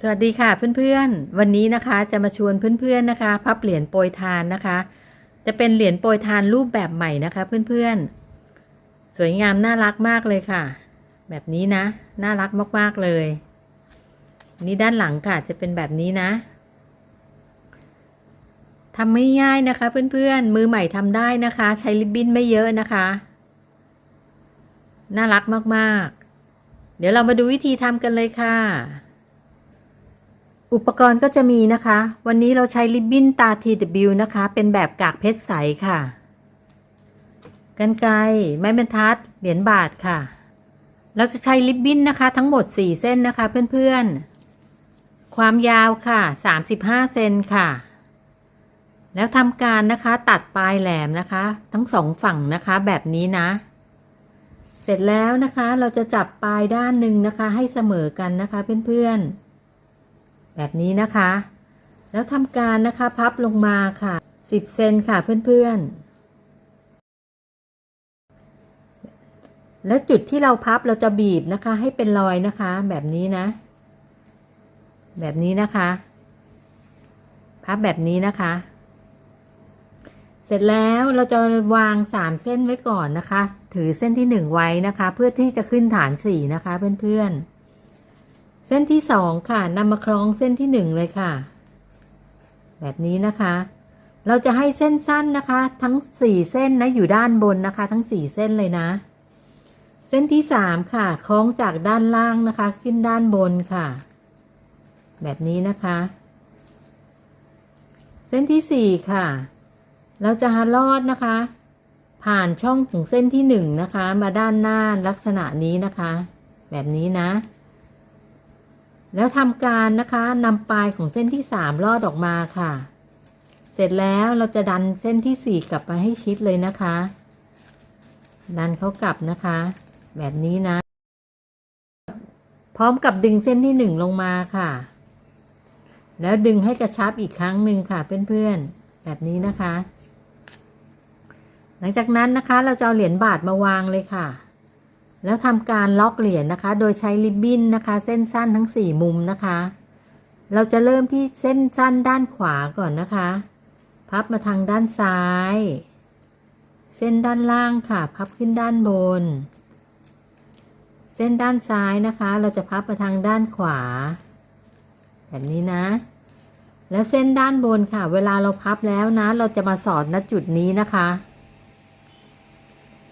สวัสดีค่ะเพื่อนๆ วันนี้นะคะจะมาชวนเพื่อนๆนะคะ พับเหรียญโปรยทานนะคะ จะเป็นเหรียญโปรยทานรูปแบบใหม่นะคะ เพื่อนๆ สวยงามน่ารักมากเลยค่ะ แบบนี้นะ น่ารักมากๆเลย นี่ด้านหลังค่ะจะเป็นแบบนี้นะทำไม่ง่ายนะคะ เพื่อนๆ มือใหม่ทำได้นะคะ ใช้ริบบิ้นไม่เยอะนะคะ น่ารักมากๆ เดี๋ยวเรามาดูวิธีทำกันเลยค่ะ อุปกรณ์ก็จะมีนะคะ วันนี้เราใช้ริบบิ้นตา TW นะคะ เป็นแบบกากเพชรใสค่ะกันไกรไม้บรรทัด เหรียญบาทค่ะ เราจะใช้ริบบิ้นนะคะ ทั้งหมด 4 เส้นนะคะ เพื่อนๆ ความยาวค่ะ 35 เซนค่ะ แล้วทำการนะคะตัดปลายแหลมนะคะ ทั้งสองฝั่งนะคะแบบนี้นะ เสร็จแล้วนะคะเราจะจับปลายด้านหนึ่งนะคะ ให้เสมอกันนะคะเพื่อนๆ แบบนี้นะคะ แล้วทำการนะคะพับลงมาค่ะ 10 เซนค่ะเพื่อนๆ แล้วจุดที่เราพับเราจะบีบนะคะ ให้เป็นรอยนะคะ แบบนี้นะ แบบนี้นะคะ พับแบบนี้นะคะ เสร็จแล้วเราจะวางสามเส้นไว้ก่อนนะคะ ถือเส้นที่หนึ่งไว้นะคะ เพื่อที่จะขึ้นฐานสี่นะคะเพื่อนๆ ส้นที่สองค่ะนำมาคล้องเส้นที่หนึ่งเลยค่ะ แบบนี้นะคะ เราจะให้เส้นสั้นนะคะ ทั้งสี่เส้นนะอยู่ด้านบนนะคะ ทั้งสี่เส้นเลยนะ เส้นที่สามค่ะ คล้องจากด้านล่างนะคะ ขึ้นด้านบนค่ะ แบบนี้นะคะ เส้นที่สี่ค่ะ เราจะลอดนะคะ ผ่านช่องของเส้นที่หนึ่งนะคะ มาด้านหน้าลักษณะนี้นะคะ แบบนี้นะ แล้วทำการนะคะนำปลายของเส้นที่สามลอดออกมาค่ะ เสร็จแล้วเราจะดันเส้นที่สี่กลับไปให้ชิดเลยนะคะ ดันเขากลับนะคะ แบบนี้นะ พร้อมกับดึงเส้นที่หนึ่งลงมาค่ะ แล้วดึงให้กระชับอีกครั้งหนึ่งค่ะเพื่อนๆ แบบนี้นะคะ หลังจากนั้นนะคะเราจะเอาเหรียญบาทมาวางเลยค่ะ แล้วทำการล็อกเหรียญนะคะ โดยใช้ริบบิ้นนะคะ เส้นสั้นทั้งสี่มุมนะคะ เราจะเริ่มที่เส้นสั้นด้านขวาก่อนนะคะ พับมาทางด้านซ้าย เส้นด้านล่างค่ะ พับขึ้นด้านบน เส้นด้านซ้ายนะคะ เราจะพับมาทางด้านขวา แบบนี้นะ แล้วเส้นด้านบนค่ะ เวลาเราพับแล้วนะ เราจะมาสอดณจุดนี้นะคะ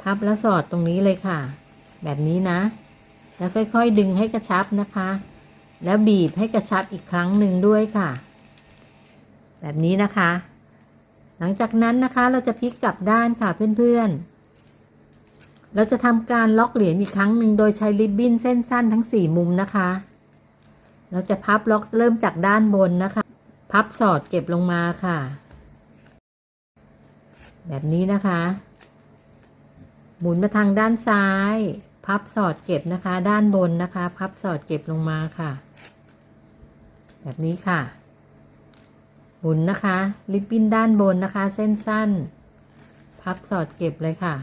พับแล้วสอดตรงนี้เลยค่ะ แบบนี้นะ แล้วค่อยๆดึงให้กระชับนะคะ แล้วบีบให้กระชับอีกครั้งหนึ่งด้วยค่ะ แบบนี้นะคะ หลังจากนั้นนะคะเราจะพลิกกลับด้านค่ะเพื่อนๆเราจะทำการล็อกเหรียญอีกครั้งหนึ่งโดยใช้ริบบิ้นเส้นสั้นทั้งสี่มุมนะคะ เราจะพับล็อกเริ่มจากด้านบนนะคะ พับสอดเก็บลงมาค่ะ แบบนี้นะคะ หมุนมาทางด้านซ้าย พับสอดเก็บนะคะ ด้านบนนะคะ พับสอดเก็บลงมาค่ะ แบบนี้ค่ะ หมุนนะคะ ริบบิ้นด้านบนนะคะ เส้นสั้น พับสอดเก็บเลยค่ะ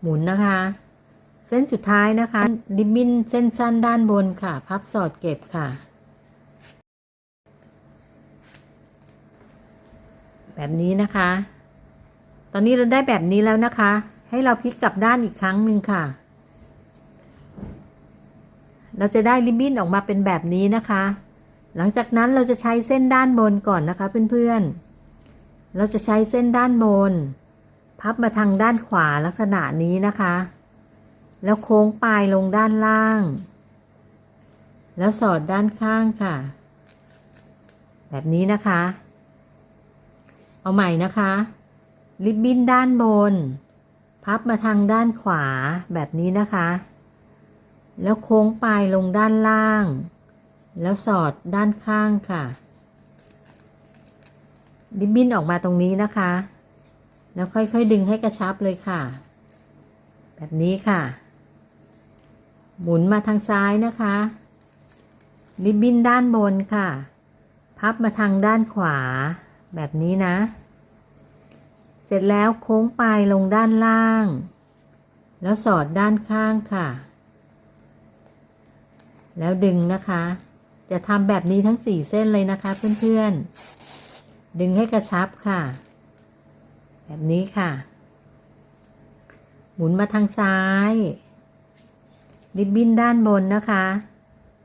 หมุนนะคะ เส้นสุดท้ายนะคะ ริบบิ้นเส้นสั้นด้านบนค่ะ พับสอดเก็บค่ะ แบบนี้นะคะ ตอนนี้เราได้แบบนี้แล้วนะคะ ให้เราพลิกกลับด้านอีกครั้งหนึ่งค่ะ เราจะได้ริบบิ้นออกมาเป็นแบบนี้นะคะ หลังจากนั้นเราจะใช้เส้นด้านบนก่อนนะคะเพื่อนๆ เราจะใช้เส้นด้านบน พับมาทางด้านขวาลักษณะนี้นะคะ แล้วโค้งปลายลงด้านล่าง แล้วสอดด้านข้างค่ะ แบบนี้นะคะ เอาใหม่นะคะ ริบบิ้นด้านบน พับมาทางด้านขวาแบบนี้นะคะ แล้วโค้งปลายลงด้านล่าง แล้วสอดด้านข้างค่ะ ริบบิ้นออกมาตรงนี้นะคะ แล้วค่อยๆดึงให้กระชับเลยค่ะ แบบนี้ค่ะ หมุนมาทางซ้ายนะคะ ริบบิ้นด้านบนค่ะ พับมาทางด้านขวาแบบนี้นะ เสร็จแล้วโค้งปลายลงด้านล่าง แล้วสอดด้านข้างค่ะ แล้วดึงนะคะ จะทำแบบนี้ทั้งสี่เส้นเลยนะคะเพื่อนๆ ดึงให้กระชับค่ะ แบบนี้ค่ะ หมุนมาทางซ้ายริบบิ้นด้านบนนะคะ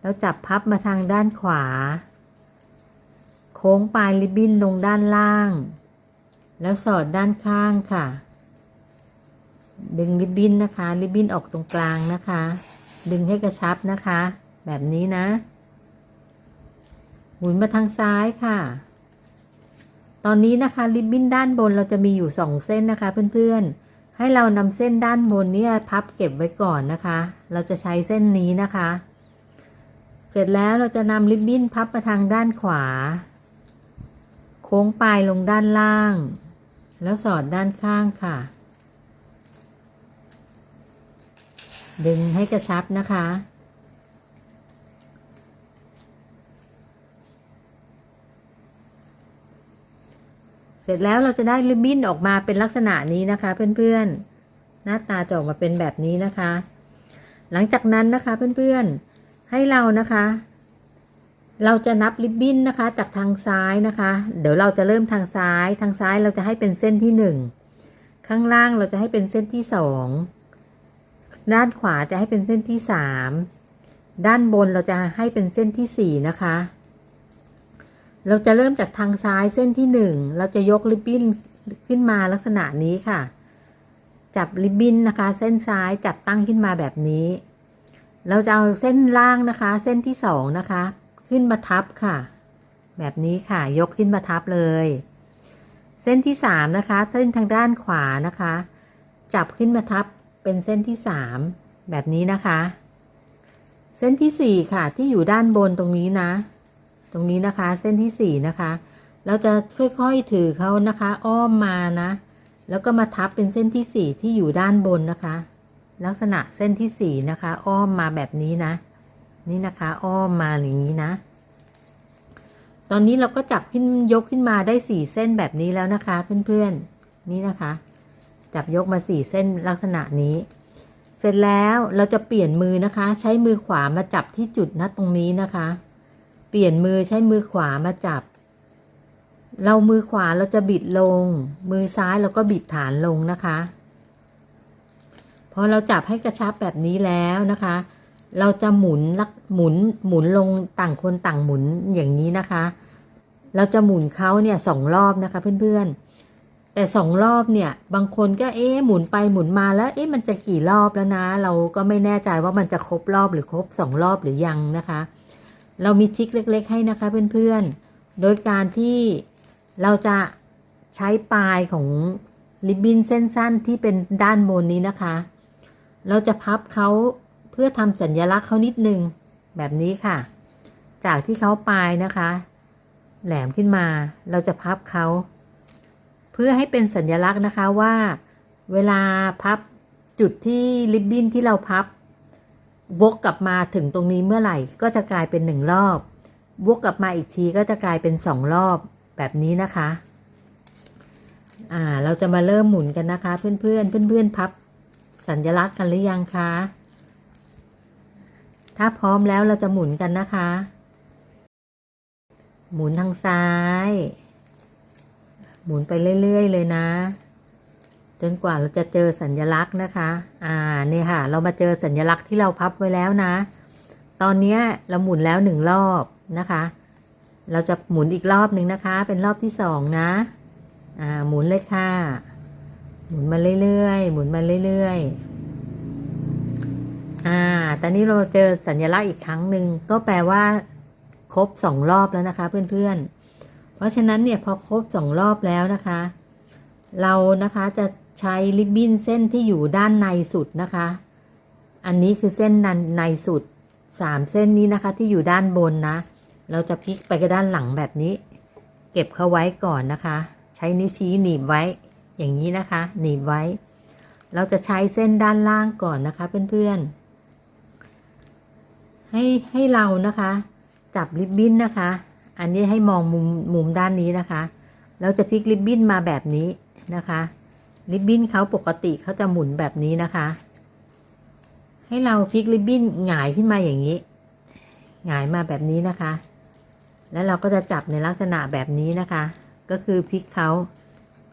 แล้วจับพับมาทางด้านขวา โค้งปลายริบบิ้นลงด้านล่าง แล้วสอดด้านข้างค่ะ ดึงริบบิ้นนะคะ ริบบิ้นออกตรงกลางนะคะ ดึงให้กระชับนะคะ แบบนี้นะ หมุนมาทางซ้ายค่ะ ตอนนี้นะคะริบบิ้นด้านบนเราจะมีอยู่สองเส้นนะคะเพื่อนๆ ให้เรานำเส้นด้านบนเนี่ยพับเก็บไว้ก่อนนะคะ เราจะใช้เส้นนี้นะคะ เสร็จแล้วเราจะนำริบบิ้นพับมาทางด้านขวา โค้งปลายลงด้านล่าง แล้วสอดด้านข้างค่ะ ดึงให้กระชับนะคะ เสร็จแล้วเราจะได้ริบบิ้นออกมาเป็นลักษณะนี้นะคะเพื่อนๆ หน้าตาจะออกมาเป็นแบบนี้นะคะ หลังจากนั้นนะคะเพื่อนๆ ให้เรานะคะ เราจะนับริบบิ้นนะคะ จากทางซ้ายนะคะ เดี๋ยวเราจะเริ่มทางซ้าย ทางซ้ายเราจะให้เป็นเส้นที่หนึ่งข้างล่างเราจะให้เป็นเส้นที่สองด้านขวาจะให้เป็นเส้นที่สามด้านบนเราจะให้เป็นเส้นที่สี่นะคะ เราจะเริ่มจากทางซ้ายเส้นที่หนึ่งเราจะยกริบบิ้นขึ้นมาลักษณะนี้ค่ะ จับริบบิ้นนะคะ เส้นซ้ายจับตั้งขึ้นมาแบบนี้ เราจะเอาเส้นล่างนะคะ เส้นที่สองนะคะ ขึ้นมาทับค่ะ แบบนี้ค่ะยกขึ้นมาทับเลย เส้นที่สามนะคะ เส้นทางด้านขวานะคะ จับขึ้นมาทับเป็นเส้นที่สามแบบนี้นะคะ เส้นที่สี่ค่ะ ที่อยู่ด้านบนตรงนี้นะ ตรงนี้นะคะ เส้นที่สี่นะคะ เราจะค่อยๆถือเขานะคะ อ้อมมานะ แล้วก็มาทับเป็นเส้นที่สี่ที่อยู่ด้านบนนะคะ ลักษณะเส้นที่สี่นะคะ อ้อมมาแบบนี้นะ นี่นะคะอ้อมมาอย่างนี้นะ ตอนนี้เราก็จับขึ้นยกขึ้นมาได้สี่เส้นแบบนี้แล้วนะคะ เพื่อนๆนี่นะคะ จับยกมาสี่เส้นลักษณะนี้ เสร็จแล้วเราจะเปลี่ยนมือนะคะ ใช้มือขวามาจับที่จุดนัดตรงนี้นะคะ เปลี่ยนมือใช้มือขวามาจับ เรามือขวาเราจะบิดลง มือซ้ายเราก็บิดฐานลงนะคะพอเราจับให้กระชับแบบนี้แล้วนะคะ เราจะหมุนลักหมุนหมุนลงต่างคนต่างหมุนอย่างนี้นะคะ เราจะหมุนเขาเนี่ยสองรอบนะคะเพื่อนๆ แต่สองรอบเนี่ย บางคนก็เอ๊หมุนไปหมุนมาแล้วเอ๊มันจะกี่รอบแล้วนะ เราก็ไม่แน่ใจว่ามันจะครบรอบหรือครบสองรอบหรือยังนะคะ เรามีทิคเล็ก ๆ ให้นะคะเพื่อนๆ โดยการที่เราจะใช้ปลายของริบบิ้นเส้นสั้นที่เป็นด้านบนนี้นะคะ เราจะพับเขา เพื่อทำสัญลักษณ์เขานิดนึง แบบนี้ค่ะ จากที่เขาปลายนะคะ แหลมขึ้นมาเราจะพับเขาเพื่อให้เป็นสัญลักษณ์นะคะว่า เวลาพับจุดที่ริบบิ้นที่เราพับ วกกลับมาถึงตรงนี้เมื่อไหร่ก็จะกลายเป็นหนึ่งรอบ วกกลับมาอีกทีก็จะกลายเป็นสองรอบแบบนี้นะคะอ่าเราจะมาเริ่มหมุนกันนะคะ เพื่อนเพื่อนเพื่อนเพื่อนพับสัญลักษณ์กันหรือยังคะ ถ้าพร้อมแล้วเราจะหมุนกันนะคะ หมุนทางซ้าย หมุนไปเรื่อย ๆ เลยนะ จนกว่าเราจะเจอสัญลักษณ์นะคะ อ่านี่ค่ะ เรามาเจอสัญลักษณ์ที่เราพับไว้แล้วนะ ตอนนี้เราหมุนแล้วหนึ่งรอบนะคะ เราจะหมุนอีกรอบหนึ่งนะคะ เป็นรอบที่สองนะ อ่า หมุนเลยค่ะ หมุนมาเรื่อยๆ หมุนมาเรื่อยๆ อ่าตอนนี้เราเจอสัญลักษณ์อีกครั้งหนึ่งก็แปลว่า ครบสองรอบแล้วนะคะ เพื่อนๆ เพราะฉะนั้นเนี่ยพอครบสองรอบแล้วนะคะ เรานะคะจะใช้ริบบิ้นเส้นที่อยู่ด้านในสุดนะคะ อันนี้คือเส้นในในสุดสามเส้นนี้นะคะที่อยู่ด้านบนนะ เราจะพลิกไปกด้านหลังแบบนี้ เก็บเข้าไว้ก่อนนะคะ ใช้นิ้วชี้หนีบไว้ อย่างนี้นะคะ หนีบไว้ เราจะใช้เส้นด้านล่างก่อนนะคะเพื่อนๆ ให้ให้เรานะคะ จับริบบิ้นนะคะ อันนี้ให้มองมุมมุมด้านนี้นะคะ เราจะพลิกริบบิ้นมาแบบนี้นะคะ ริบบิ้นเขาปกติเขาจะหมุนแบบนี้นะคะ ให้เราพลิกริบบิ้นหงายขึ้นมาอย่างนี้หงายมาแบบนี้นะคะ แล้วเราก็จะจับในลักษณะแบบนี้นะคะ ก็คือพลิกเขา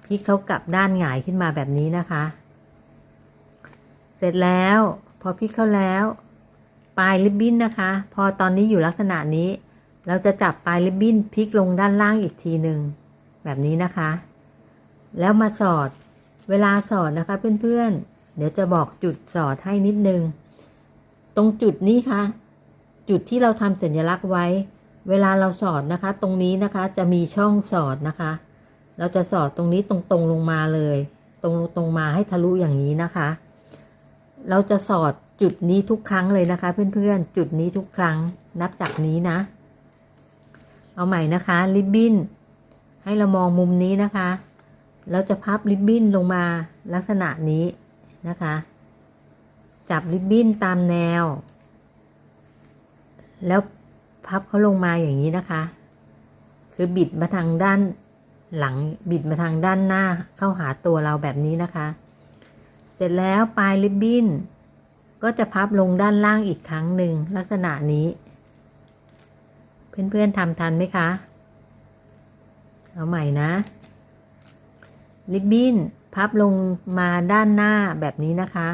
พลิกเขากลับด้านหงายขึ้นมาแบบนี้นะคะ เสร็จแล้ว พอพลิกเขาแล้ว ปลายริบบิ้นนะคะ พอตอนนี้อยู่ลักษณะนี้ เราจะจับปลายริบบิ้นพลิกลงด้านล่างอีกทีหนึ่งแบบนี้นะคะ แล้วมาสอด เวลาสอดนะคะเพื่อนๆ เดี๋ยวจะบอกจุดสอดให้นิดนึง ตรงจุดนี้ค่ะ จุดที่เราทำสัญลักษณ์ไว้ เวลาเราสอดนะคะ ตรงนี้นะคะจะมีช่องสอดนะคะ เราจะสอดตรงนี้ตรงๆลงมาเลย ตรงตรงมาให้ทะลุอย่างนี้นะคะ เราจะสอดจุดนี้ทุกครั้งเลยนะคะ เพื่อนๆ จุดนี้ทุกครั้งนับจากนี้นะ เอาใหม่นะคะริบบิ้นให้เรามองมุมนี้นะคะ เราจะพับริบบิ้นลงมาลักษณะนี้นะคะ จับริบบิ้นตามแนว แล้วพับเขาลงมาอย่างนี้นะคะ คือบิดมาทางด้านหลังบิดมาทางด้านหน้าเข้าหาตัวเราแบบนี้นะคะ ร็จแล้วปลายริบบิ้น ก็จะพับลงด้านล่างอีกครั้งหนึ่งลักษณะนี้ เพื่อนๆทำทันไหมคะ เอาใหม่นะ ริบบิ้นพับลงมาด้านหน้าแบบนี้นะคะ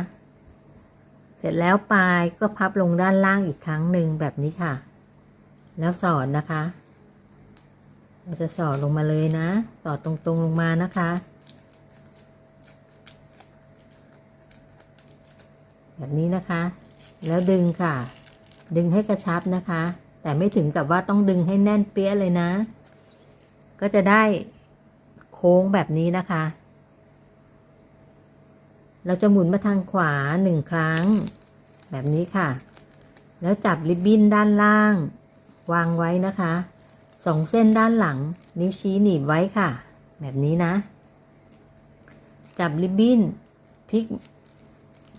เสร็จแล้วปลายก็พับลงด้านล่างอีกครั้งหนึ่งแบบนี้ค่ะ แล้วสอดนะคะ เราจะสอดลงมาเลยนะ สอดตรงๆลงมานะคะ แบบนี้นะคะ แล้วดึงค่ะ ดึงให้กระชับนะคะ แต่ไม่ถึงกับว่าต้องดึงให้แน่นเปี้ยเลยนะ ก็จะได้โค้งแบบนี้นะคะ เราจะหมุนมาทางขวาหนึ่งครั้ง แบบนี้ค่ะ แล้วจับริบบิ้นด้านล่าง วางไว้นะคะสองเส้นด้านหลัง นิ้วชี้หนีบไว้ค่ะ แบบนี้นะ จับริบบิ้นพลิก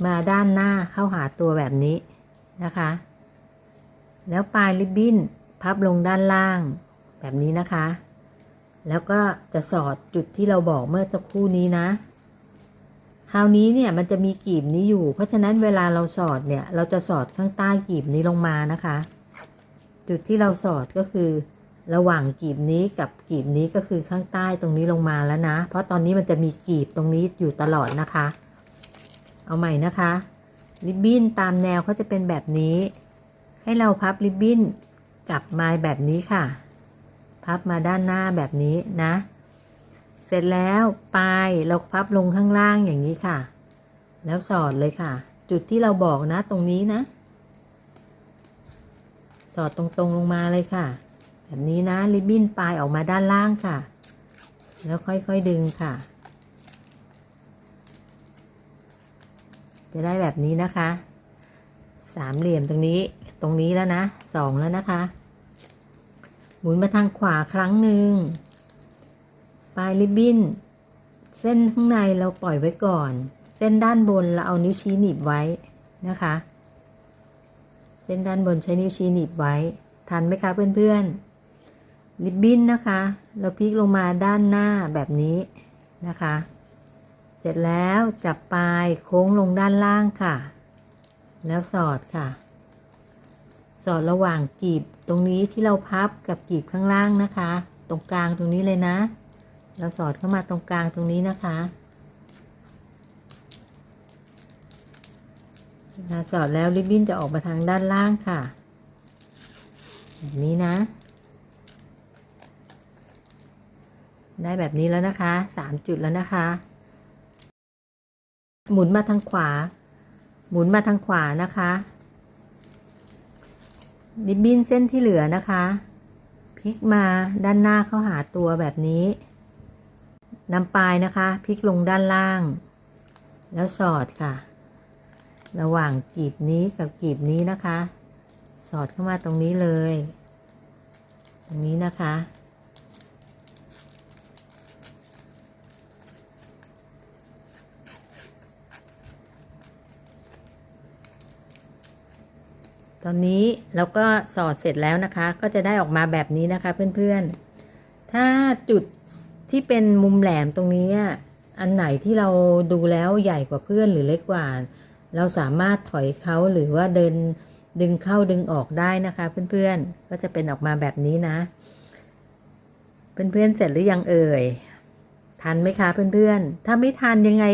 มาด้านหน้าเข้าหาตัวแบบนี้นะคะ แล้วปลายริบบิ้นพับลงด้านล่างแบบนี้นะคะ แล้วก็จะสอดจุดที่เราบอกเมื่อสักครู่นี้นะ คราวนี้เนี่ยมันจะมีกีบนี้อยู่ เพราะฉะนั้นเวลาเราสอดเนี่ย เราจะสอดข้างใต้กีบนี้ลงมานะคะ จุดที่เราสอดก็คือ ระหว่างกีบนี้กับกีบนี้ก็คือข้างใต้ตรงนี้ลงมาแล้วนะ เพราะตอนนี้มันจะมีกีบตรงนี้อยู่ตลอดนะคะ เอาใหม่นะคะ ริบบิ้นตามแนวเขาจะเป็นแบบนี้ ให้เราพับริบบิ้นกลับมาแบบนี้ค่ะ พับมาด้านหน้าแบบนี้นะ เสร็จแล้วปลายเราพับลงข้างล่างอย่างนี้ค่ะ แล้วสอดเลยค่ะ จุดที่เราบอกนะตรงนี้นะ สอดตรงๆลงมาเลยค่ะ แบบนี้นะริบบิ้นปลายออกมาด้านล่างค่ะ แล้วค่อยๆดึงค่ะ จะได้แบบนี้นะคะ สามเหลี่ยมตรงนี้ตรงนี้แล้วนะสองแล้วนะคะ หมุนมาทางขวาครั้งหนึ่งปลายริบบิ้น เส้นข้างในเราปล่อยไว้ก่อน เส้นด้านบนเราเอานิ้วชี้หนีบไว้นะคะ เส้นด้านบนใช้นิ้วชี้หนีบไว้ ทันไหมคะเพื่อนๆริบบิ้นนะคะ เราพลิกลงมาด้านหน้าแบบนี้นะคะ เสร็จแล้วจับปลายโค้งลงด้านล่างค่ะ แล้วสอดค่ะ สอดระหว่างกีบตรงนี้ที่เราพับกับกีบข้างล่างนะคะ ตรงกลางตรงนี้เลยนะ เราสอดเข้ามาตรงกลางตรงนี้นะคะสอดแล้วริบบิ้นจะออกมาทางด้านล่างค่ะแบบนี้นะ ได้แบบนี้แล้วนะคะสามจุดแล้วนะคะ หมุนมาทางขวา หมุนมาทางขวานะคะริบบิ้นเส้นที่เหลือนะคะพลิกมาด้านหน้าเข้าหาตัวแบบนี้นำปลายนะคะพลิกลงด้านล่าง แล้วสอดค่ะ ระหว่างกีบนี้กับกีบนี้นะคะ สอดเข้ามาตรงนี้เลย ตรงนี้นะคะ ตอนนี้เราก็สอดเสร็จแล้วนะคะ ก็จะได้ออกมาแบบนี้นะคะเพื่อนๆ ถ้าจุดที่เป็นมุมแหลมตรงนี้ อันไหนที่เราดูแล้วใหญ่กว่าเพื่อนหรือเล็กกว่า เราสามารถถอยเขาหรือว่าเดินดึงเข้าดึงออกได้นะคะ เพื่อนๆ ก็จะเป็นออกมาแบบนี้นะ เพื่อนๆเสร็จหรือยังเอ่ย ทันไหมคะเพื่อนๆ ถ้าไม่ทันยังไง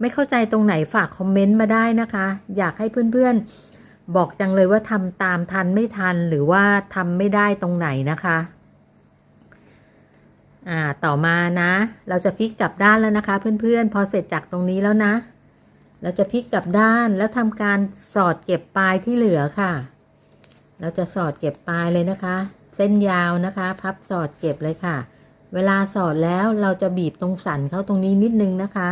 ไม่เข้าใจตรงไหนฝากคอมเมนต์มาได้นะคะ อยากให้เพื่อนๆ บอกจังเลยว่าทำตามทันไม่ทันหรือว่าทำไม่ได้ตรงไหนนะคะ อ่าต่อมานะ เราจะพลิกกลับด้านแล้วนะคะ เพื่อนๆ พอเสร็จจากตรงนี้แล้วนะ เราจะพลิกกลับด้านแล้วทำการสอดเก็บปลายที่เหลือค่ะ เราจะสอดเก็บปลายเลยนะคะ เส้นยาวนะคะ พับสอดเก็บเลยค่ะ เวลาสอดแล้วเราจะบีบตรงสันเข้าตรงนี้นิดนึงนะคะ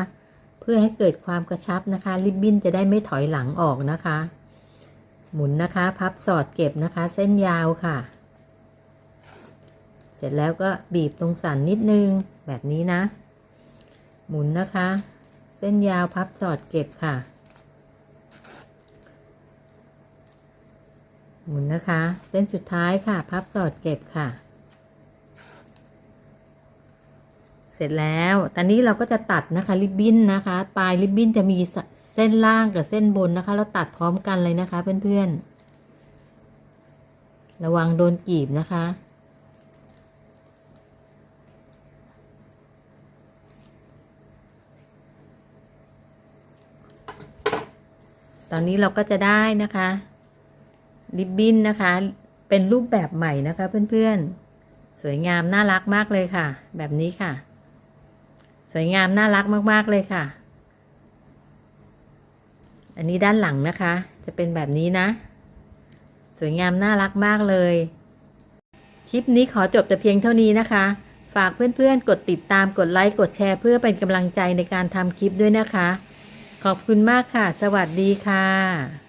เพื่อให้เกิดความกระชับนะคะ ริบบิ้นจะได้ไม่ถอยหลังออกนะคะ หมุนนะคะ พับสอดเก็บนะคะ เส้นยาวค่ะ เสร็จแล้วก็บีบตรงสันนิดนึงแบบนี้นะ หมุนนะคะ เส้นยาวพับสอดเก็บค่ะ หมุนนะคะ เส้นสุดท้ายค่ะ พับสอดเก็บค่ะ เสร็จแล้ว ตอนนี้เราก็จะตัดนะคะ ริบบิ้นนะคะ ปลายริบบิ้นจะมี เส้นล่างกับเส้นบนนะคะ เราตัดพร้อมกันเลยนะคะ เพื่อนๆ ระวังโดนกีบนะคะ ตอนนี้เราก็จะได้นะคะริบบิ้นนะคะ เป็นรูปแบบใหม่นะคะ เพื่อนๆ สวยงามน่ารักมากเลยค่ะ แบบนี้ค่ะ สวยงามน่ารักมากๆเลยค่ะ อันนี้ด้านหลังนะคะ จะเป็นแบบนี้นะ สวยงามน่ารักมากเลย คลิปนี้ขอจบแต่เพียงเท่านี้นะคะ ฝากเพื่อนๆ กดติดตามกดไลค์กดแชร์เพื่อเป็นกำลังใจในการทำคลิปด้วยนะคะ ขอบคุณมากค่ะ สวัสดีค่ะ